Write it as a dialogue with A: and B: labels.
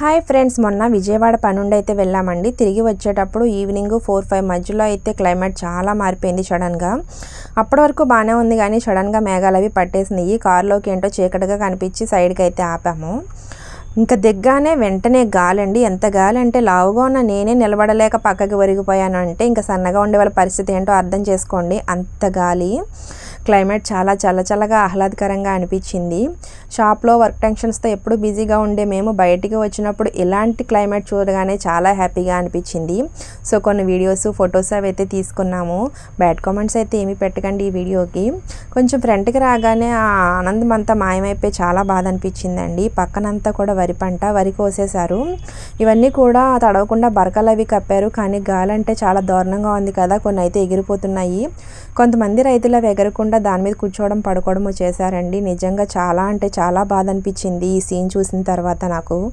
A: Hi friends మొన్న విజయవాడ పనుండి అయితే వెళ్ళామండి. తిరిగి వచ్చేటప్పుడు ఈవినింగ్ ఫోర్ ఫైవ్ మధ్యలో అయితే క్లైమేట్ చాలా మారిపోయింది సడన్గా. అప్పటి వరకు బాగానే ఉంది కానీ సడన్గా మేఘాలు అవి పట్టేసినాయి. కారులోకి ఏంటో చీకటిగా కనిపించి సైడ్కి అయితే ఆపాము. ఇంకా దిగ్గానే వెంటనే గాలండి. ఎంత గాలి అంటే లావుగా ఉన్న నేనే నిలబడలేక పక్కకి ఒరిగిపోయాను అంటే ఇంకా సన్నగా ఉండే వాళ్ళ పరిస్థితి ఏంటో అర్థం చేసుకోండి. అంత గాలి. క్లైమేట్ చాలా చల్ల చల్లగా ఆహ్లాదకరంగా అనిపించింది. షాప్లో వర్క్ టెన్షన్స్తో ఎప్పుడు బిజీగా ఉండే మేము బయటికి వచ్చినప్పుడు ఇలాంటి క్లైమేట్ చూడగానే చాలా హ్యాపీగా అనిపించింది. సో కొన్ని వీడియోస్ ఫొటోస్ అవి అయితే తీసుకున్నాము. బ్యాడ్ కామెంట్స్ అయితే ఏమీ పెట్టకండి ఈ వీడియోకి. కొంచెం ఫ్రంట్కి రాగానే ఆ ఆనందం అంతా మాయమైపోయి చాలా బాధ అనిపించిందండి పక్కనంతా కూడా వరి పంట వరి కోసేశారు. ఇవన్నీ కూడా తడవకుండా బరకలు అవి కప్పారు. కానీ గాలి అంటే చాలా దారుణంగా ఉంది కదా కొన్ని అయితే ఎగిరిపోతున్నాయి. కొంతమంది రైతులు అవి ఎగరకుండా దాని మీద కూర్చోవడం పడుకోవడం చేశారండి. నిజంగా చాలా అంటే చాలా బాధ అనిపించింది ఈ సీన్ చూసిన తర్వాత నాకు.